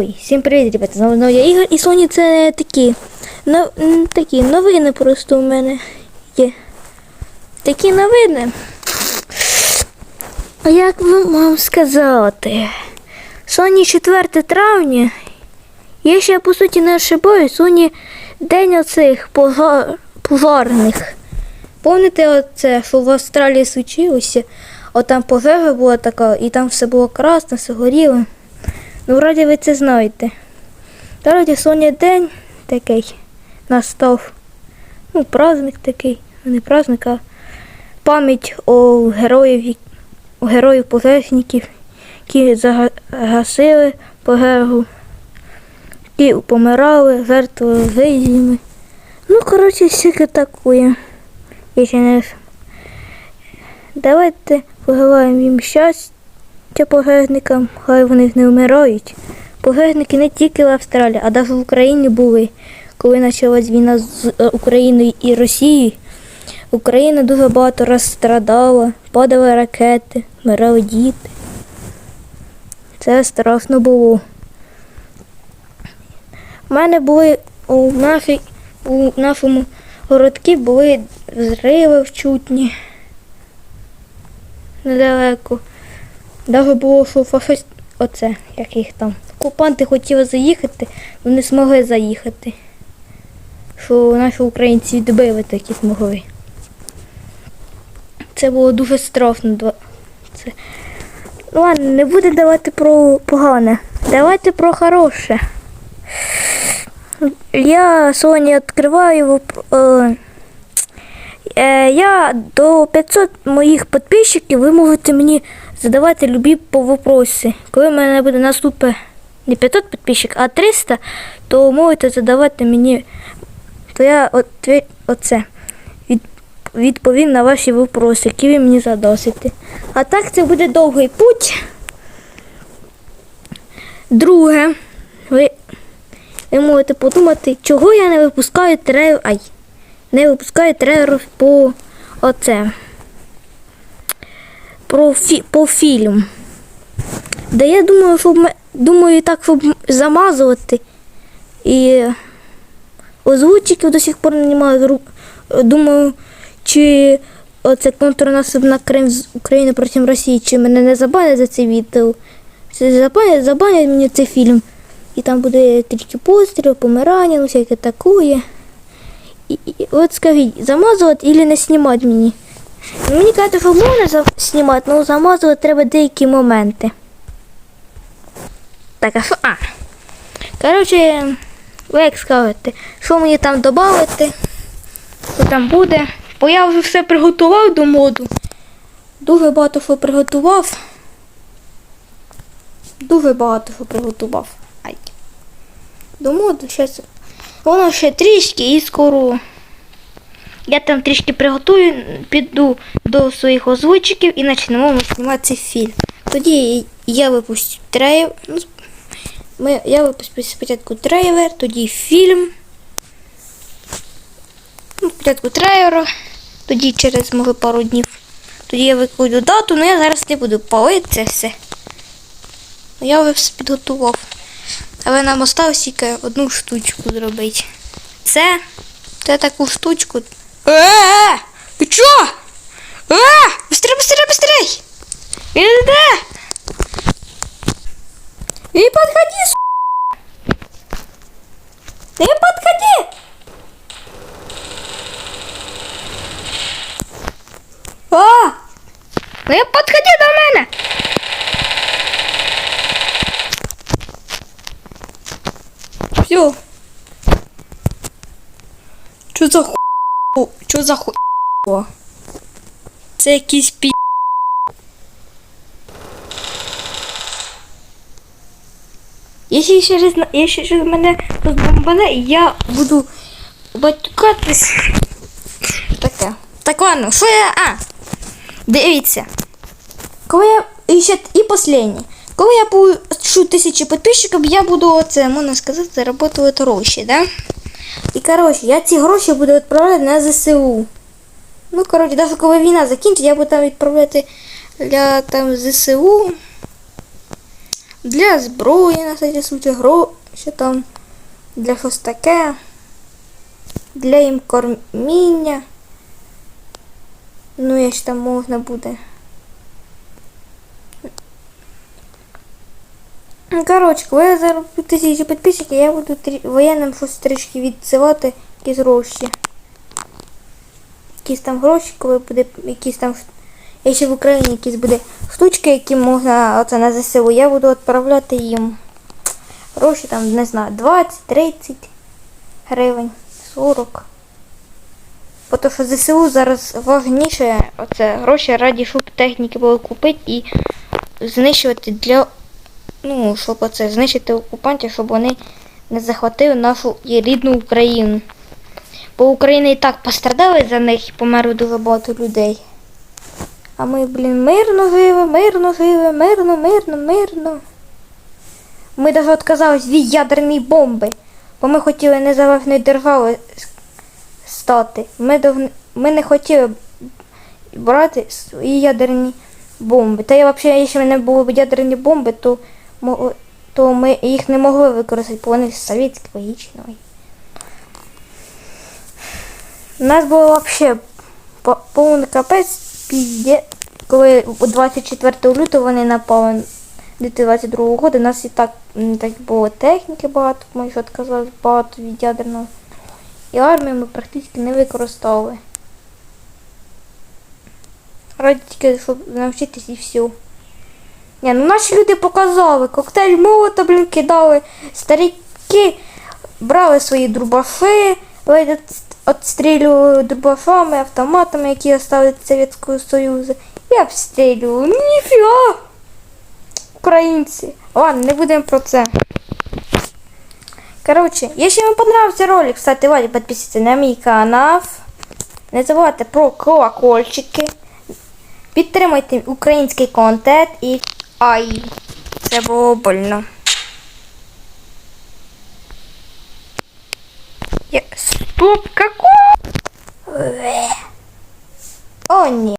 Ой, всім привіт, ребята. Знову знову я Ігор і Соні це такі. Но, такі новини просто у мене є. Такі новини. А як вам сказати? Соні 4 травня. Я ще по суті не ошибаюсь, Соні день оцих пожарних. Помните оце, що в Австралії случилося? От там пожежа була така, і там все було красно, все горіло. Ну, вроді ви це знаєте. Та вроді сьогодні день такий настав. Ну, праздник такий, не праздник, а пам'ять о героїв, о героїв пожежників, які загасили пожежу, які помирали, жертвували жизнями. Ну, коротше, всяке не... Давайте пожелаємо їм щастя пожежникам, хай вони не вмирають. Пожежники не тільки в Австралії, а навіть в Україні були. Коли почалась війна з е, Україною і Росією, Україна дуже багато розстрадала, падали ракети, вмирали діти. Це страшно було. У мене були у, нашій, у нашому городку були взриви чутні недалеко. Даже було, що фашист, оце, як їх там. Окупанти хотіли заїхати, але не змогли заїхати. Що наші українці відбили такі змогли. Це було дуже страшно. Це... Ну ладно, не буде давати про погане. Давайте про хороше. Я Соні відкриваю. Е, е, я до 500 моїх підписчиків ви можете мені задавати любі по вопроси. Коли в мене буде наступне не 500 підписчиків, а 300, то можете задавати мені, то я отве- оце від, відповім на ваші вопроси, які ви мені задасите. А так це буде довгий путь. Друге, ви, ви можете подумати, чого я не випускаю трейлер. Ай, не випускаю трейлер по оце про фі, по фільм. Да я думаю, щоб ме- думаю так, щоб замазувати. І озвучиків до сих пор немає. Ру- Думаю, чи оце контрнаступ на Крим з України проти Росії, чи мене не забанять за це відео. Забанять, забанять мені цей фільм. І там буде трішки постріл, помирання, ну всяке таке. І, і, от скажіть, замазувати или не знімати мені? Ну, Мені кажуть, що можна знімати, але замазувати треба деякі моменти. Так, а що? А. Коротше, ви як скажете, що мені там додати, що там буде. Бо я вже все приготував до моду. Дуже багато що приготував. Дуже багато що приготував. Ай. До моду зараз. Воно ще трішки і скоро. Я там трішки приготую, піду до своїх озвучиків і почнемо ми знімати цей фільм. Тоді я випустю трейлер. ну, я випустю спочатку трейлер, тоді фільм. Ну, спочатку трейлер, тоді через може пару днів. Тоді я викладу дату, але я зараз не буду палити це все. Ну, Я вже все підготував. Але нам осталось тільки одну штучку зробити. Це, це таку штучку. А! Ты чё? А! Быстрее, быстрее, быстрее! Да! И подходи, с... Ты подходи! О! Ты подходи до меня, Все. Что за хуй? Що за ху... Це якийсь пі... Якщо через, якщо через мене розбомбане, я буду батькатись. Таке. Так ладно, що я. А! Дивіться. Коли я. І ще і останнє. Коли я получу тисячі підписчиків, я буду оце, можна сказати, заробити гроші, да? І коротше, я ці гроші буду відправляти на ЗСУ. Ну, коротше, навіть коли війна закінчить, я буду там відправляти для там ЗСУ. Для зброї на сайті суті гроші там. Для щось таке. Для їм корміння. Ну, якщо там можна буде. Ну, Коротше, коли я зароблю тисячі підписчиків, я буду воєнним щось трішки відсилати якісь гроші. Якісь там гроші, коли буде якісь там. ш- Якщо в Україні якісь буде штучки, які можна оце на ЗСУ, я буду відправляти їм гроші там, не знаю, 20, 30 гривень, 40. Бо що ЗСУ зараз важніше оце гроші раді, щоб техніки було купити і знищувати для ну, щоб оце знищити окупантів, щоб вони не захватили нашу рідну Україну. Бо Україна і так пострадала за них і померло дуже багато людей. А ми, блін, мирно живемо, мирно живемо, мирно, мирно, мирно. Ми навіть відказались від ядерної бомби, бо ми хотіли незалежною державою с- стати. Ми, дов- ми не хотіли брати свої ядерні бомби. Та я взагалі, якщо мене були б ядерні бомби, то, то ми їх не могли використати, бо вони совєтські, логічно. У нас було взагалі повний капець пізде, коли 24 лютого вони напали на 2022 року, у нас і так, так було техніки багато, ми ж відказали багато від ядерного. І армію ми практично не використовували. Раді тільки, щоб навчитись і все. Ні, ну наші люди показали, коктейль молота, блін, кидали, старики брали свої дробаши, відстрілювали дробашами, автоматами, які остались від Совєтського Союзу. І обстрілювали. Ніфіга! Українці. Ладно, не будемо про це. Короче, якщо вам понравився ролик, ставте лайк, підписуйтесь на мій канал. Не забувайте про колокольчики. Підтримуйте український контент і. Ай! Це було больно. Я... Стоп, какой? О, ні.